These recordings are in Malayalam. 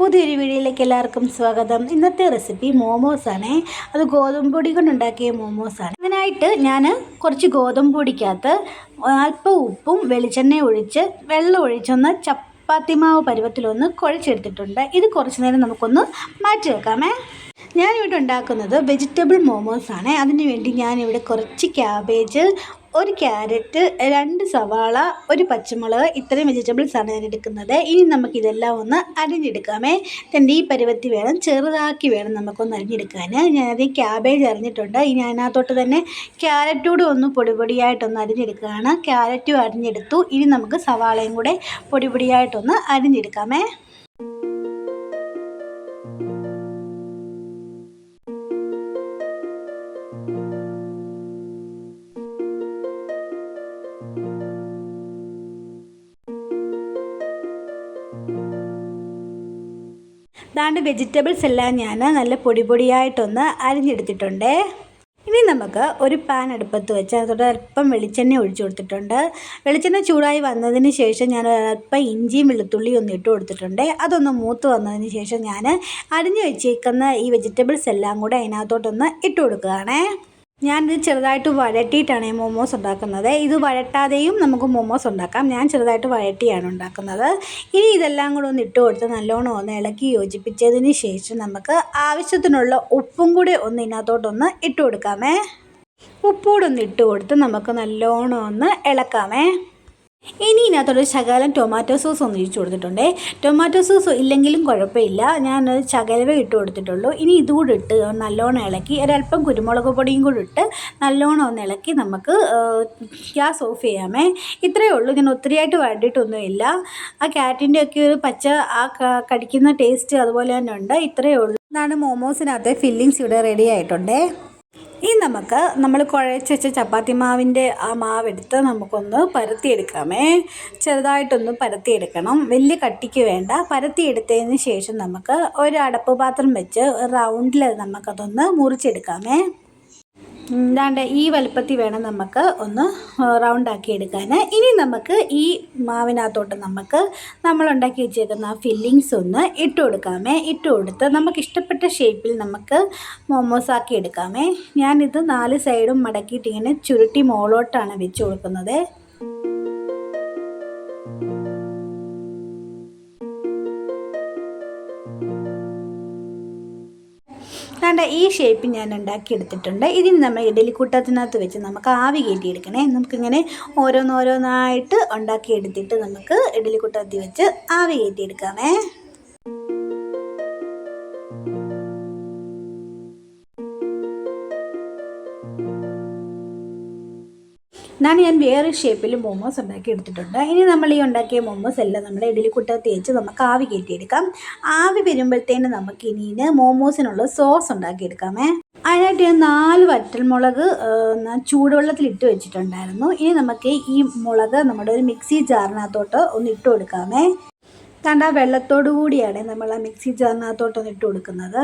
പുതിയൊരു വീഡിയോയിലേക്ക് എല്ലാവർക്കും സ്വാഗതം. ഇന്നത്തെ റെസിപ്പി മോമോസ് ആണ് അത് ഗോതമ്പ് പൊടി കൊണ്ടുണ്ടാക്കിയ മോമോസ് ആണ് അതിനായിട്ട് ഞാൻ കുറച്ച് ഗോതമ്പ് പൊടിക്കകത്ത് അല്പം ഉപ്പും വെളിച്ചെണ്ണ ഒഴിച്ച് വെള്ളം ഒഴിച്ചൊന്ന് ചപ്പാത്തി മാവ് പരുവത്തിലൊന്ന് കുഴച്ചെടുത്തിട്ടുണ്ട്. ഇത് കുറച്ച് നേരം നമുക്കൊന്ന് മാറ്റി വെക്കാമേ. ഞാനിവിടെ ഉണ്ടാക്കുന്നത് വെജിറ്റബിൾ മോമോസ് ആണ് വേണ്ടി ഞാനിവിടെ കുറച്ച് ക്യാബേജ് ഒരു ക്യാരറ്റ് രണ്ട് സവാള ഒരു പച്ചമുളക് ഇത്രയും വെജിറ്റബിൾസ് ആണ് ഞാൻ എടുക്കുന്നത്. ഇനി നമുക്ക് നമുക്കിതെല്ലാം ഒന്ന് അരിഞ്ഞെടുക്കാമേ. എന്റെ ഈ പരുവത്തി വേണം ചെറുതാക്കി വേണം നമുക്കൊന്ന് അരിഞ്ഞെടുക്കാൻ. ഞാനത് ക്യാബേജ് അരിഞ്ഞിട്ടുണ്ട്. ഇനി അതിനകത്തോട്ട് തന്നെ ക്യാരറ്റൂടെ ഒന്ന് പൊടിപൊടിയായിട്ടൊന്ന് അരിഞ്ഞെടുക്കുകയാണ്. ക്യാരറ്റും അരിഞ്ഞെടുത്തു. ഇനി നമുക്ക് സവാളയും കൂടെ പൊടിപൊടിയായിട്ടൊന്ന് അരിഞ്ഞെടുക്കാമേ. ദാണ്ട് വെജിറ്റബിൾസ് എല്ലാം ഞാൻ നല്ല പൊടി പൊടിയായിട്ടൊന്ന് അരിഞ്ഞെടുത്തിട്ടുണ്ട്. ഇനി നമുക്ക് ഒരു പാൻ അടുപ്പത്ത് വെച്ച് അതോടെ അല്പം വെളിച്ചെണ്ണ ഒഴിച്ചു കൊടുത്തിട്ടുണ്ട്. വെളിച്ചെണ്ണ ചൂടായി വന്നതിന് ശേഷം ഞാൻ അല്പം ഇഞ്ചിയും വെളുത്തുള്ളിയും ഒന്ന് ഇട്ട് കൊടുത്തിട്ടുണ്ട്. അതൊന്ന് മൂത്ത് വന്നതിന് ശേഷം ഞാൻ അരിഞ്ഞു വെച്ചേക്കുന്ന ഈ വെജിറ്റബിൾസ് എല്ലാം കൂടെ അതിനകത്തോട്ടൊന്ന് ഇട്ട് കൊടുക്കുകയാണേ. ഞാനിത് ചെറുതായിട്ട് വഴട്ടിയിട്ടാണ് ഈ മോമോസ് ഉണ്ടാക്കുന്നത്. ഇത് വഴട്ടാതെയും നമുക്ക് മോമോസ് ഉണ്ടാക്കാം. ഞാൻ ചെറുതായിട്ട് വഴട്ടിയാണ് ഉണ്ടാക്കുന്നത്. ഇനി ഇതെല്ലാം കൂടെ ഒന്ന് ഇട്ട് കൊടുത്ത് നല്ലോണം ഒന്ന് ഇളക്കി യോജിപ്പിച്ചതിന് ശേഷം നമുക്ക് ആവശ്യത്തിനുള്ള ഉപ്പും കൂടി ഒന്ന് ഇതിനകത്തോട്ടൊന്ന് ഇട്ട് കൊടുക്കാമേ. ഉപ്പൂടൊന്ന് ഇട്ട് കൊടുത്ത് നമുക്ക് നല്ലോണം ഒന്ന് ഇളക്കാമേ. ഇനി ഇതിനകത്തോട് ശകലം ടൊമാറ്റോ സോസ് ഒന്ന് ഒഴിച്ചു കൊടുത്തിട്ടുണ്ട്. ടൊമാറ്റോ സോസ് ഇല്ലെങ്കിലും കുഴപ്പമില്ല. ഞാൻ ശകലവേ ഇട്ട് കൊടുത്തിട്ടുള്ളൂ. ഇനി ഇതുകൂടി ഇട്ട് നല്ലോണം ഇളക്കി ഒരല്പം കുരുമുളക് പൊടിയും കൂടി ഇട്ട് നല്ലോണം ഒന്ന് ഇളക്കി നമുക്ക് ഗ്യാസ് ഓഫ് ചെയ്യാമേ. ഇത്രയേ ഉള്ളൂ. ഞാൻ ഒത്തിരിയായിട്ട് വഴണ്ടിയിട്ടൊന്നുമില്ല ആ ക്യാറ്റിന്റെ ഒക്കെ ഒരു പച്ച ആ കടിക്കുന്ന ടേസ്റ്റ് അതുപോലെ തന്നെ ഉണ്ട്. ഇത്രയേ ഉള്ളൂ. ഇതാണ് മോമോസിനകത്തെ ഫില്ലിങ്സ് ഇവിടെ റെഡി ആയിട്ടുണ്ടേ. ഇനി നമുക്ക് നമ്മൾ കുഴച്ച് വെച്ച ചപ്പാത്തി മാവിന്റെ ആ മാവെടുത്ത് നമുക്കൊന്ന് പരത്തിയെടുക്കാമേ. ചെറുതായിട്ടൊന്ന് പരത്തിയെടുക്കണം. വലിയ കട്ടിക്ക് വേണ്ട. പരത്തിയെടുത്തതിന് ശേഷം നമുക്ക് ഒരു അടപ്പ് പാത്രം വെച്ച് റൗണ്ടിൽ നമുക്കതൊന്ന് മുറിച്ചെടുക്കാമേ. ഇതാണ്ട് ഈ വലുപ്പത്തിൽ വേണം നമുക്ക് ഒന്ന് റൗണ്ടാക്കി എടുക്കാൻ ഇനി നമുക്ക് ഈ മാവിനകത്തോട്ട് നമുക്ക് നമ്മൾ ഉണ്ടാക്കി വെച്ചേക്കുന്ന ഫില്ലിങ്സ് ഒന്ന് ഇട്ട് കൊടുക്കാമേ. ഇട്ട് കൊടുത്ത് നമുക്ക് ഇഷ്ടപ്പെട്ട ഷേപ്പിൽ നമുക്ക് മോമോസ് ആക്കി എടുക്കാമേ. ഞാനിത് നാല് സൈഡും മടക്കിയിട്ട് ഇങ്ങനെ ചുരുട്ടി മോളോട്ടാണ് വെച്ച് കൊടുക്കുന്നത്. കണ്ട ഈ ഷേപ്പ് ഞാൻ ഉണ്ടാക്കിയെടുത്തിട്ടുണ്ട്. ഇതിന് നമ്മൾ ഇഡലിക്കൂട്ടത്തിനകത്ത് വെച്ച് നമുക്ക് ആവി കയറ്റിയെടുക്കണേ. നമുക്കിങ്ങനെ ഓരോന്നോരോന്നായിട്ട് ഉണ്ടാക്കിയെടുത്തിട്ട് നമുക്ക് ഇഡലിക്കൂട്ടത്തിൽ വെച്ച് ആവി കയറ്റിയെടുക്കാമേ. ഇതാണ് ഞാൻ വേറെ ഷേപ്പിൽ മോമോസ് ഉണ്ടാക്കി എടുത്തിട്ടുണ്ട് ഇനി നമ്മൾ ഈ ഉണ്ടാക്കിയ മോമോസ് എല്ലാം നമ്മുടെ ഇഡലിക്കുട്ട തേച്ച് നമുക്ക് ആവി കയറ്റിയെടുക്കാം. ആവി വരുമ്പോഴത്തേന് നമുക്ക് ഇനി മോമോസിനുള്ള സോസ് ഉണ്ടാക്കിയെടുക്കാമേ. അതിനായിട്ട് ഞാൻ നാല് വറ്റൽമുളക് ചൂടുവെള്ളത്തിൽ ഇട്ട് വെച്ചിട്ടുണ്ടായിരുന്നു. ഇനി നമുക്ക് ഈ മുളക് നമ്മുടെ ഒരു മിക്സി ജാറിനകത്തോട്ട് ഒന്ന് ഇട്ട് കൊടുക്കാമേ. കണ്ട വെള്ളത്തോടു കൂടിയാണ് നമ്മൾ ആ മിക്സി ജാറിനകത്തോട്ട് ഒന്ന് ഇട്ട് കൊടുക്കുന്നത്.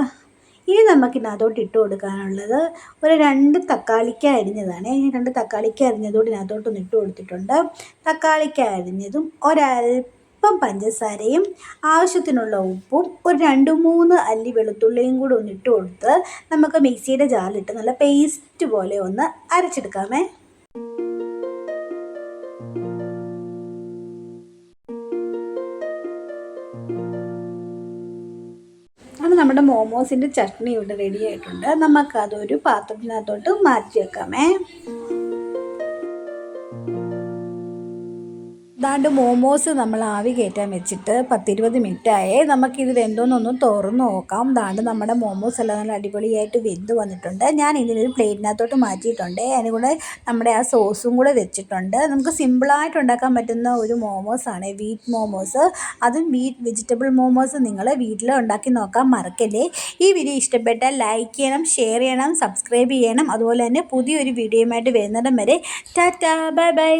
ഇനി നമുക്കിതിനകത്തോട്ട് ഇട്ട് കൊടുക്കാനുള്ളത് ഒരു രണ്ട് തക്കാളിക്ക അരിഞ്ഞതാണ്. രണ്ട് തക്കാളിക്ക അരിഞ്ഞതോട് ഇതിനകത്തോട്ടൊന്ന് ഇട്ട് കൊടുത്തിട്ടുണ്ട്. തക്കാളിക്ക അരിഞ്ഞതും ഒരൽപ്പം പഞ്ചസാരയും ആവശ്യത്തിനുള്ള ഉപ്പും ഒരു രണ്ട് മൂന്ന് അല്ലി വെളുത്തുള്ളിയും കൂടി ഒന്ന് ഇട്ട് കൊടുത്ത് നമുക്ക് മിക്സിയുടെ ജാറിലിട്ട് നല്ല പേസ്റ്റ് പോലെ ഒന്ന് അരച്ചെടുക്കാമേ. നമ്മുടെ മോമോസിന്റെ ചട്നി ഇവിടെ റെഡി ആയിട്ടുണ്ട്. നമുക്കതൊരു പാത്രത്തിനകത്തോട്ട് മാറ്റി വെക്കാമേ ദാണ്ട് മോമോസ് നമ്മൾ ആവി കയറ്റാൻ വെച്ചിട്ട് പത്തിരുപത് മിനിറ്റായേ നമുക്കിത് വെന്തോന്നൊന്ന് തുറന്ന് നോക്കാം. ദാണ്ട് നമ്മുടെ മോമോസ് എല്ലാം നല്ല അടിപൊളിയായിട്ട് വെന്ത് വന്നിട്ടുണ്ട്. ഞാൻ ഇതിനൊരു പ്ലേറ്റിനകത്തോട്ട് മാറ്റിയിട്ടുണ്ട്. അതിന് കൂടെ നമ്മുടെ ആ സോസും കൂടെ വെച്ചിട്ടുണ്ട്. നമുക്ക് സിമ്പിളായിട്ട് ഉണ്ടാക്കാൻ പറ്റുന്ന ഒരു മോമോസാണ് വീറ്റ് മോമോസ്. അതും വീറ്റ് വെജിറ്റബിൾ മോമോസ് നിങ്ങൾ വീട്ടിൽ ഉണ്ടാക്കി നോക്കാൻ മറക്കല്ലേ. ഈ വീഡിയോ ഇഷ്ടപ്പെട്ടാൽ ലൈക്ക് ചെയ്യണം ഷെയർ ചെയ്യണം സബ്സ്ക്രൈബ് ചെയ്യണം. അതുപോലെ തന്നെ പുതിയൊരു വീഡിയോയുമായിട്ട് വരുന്നിടം വരെ. Tata bye bye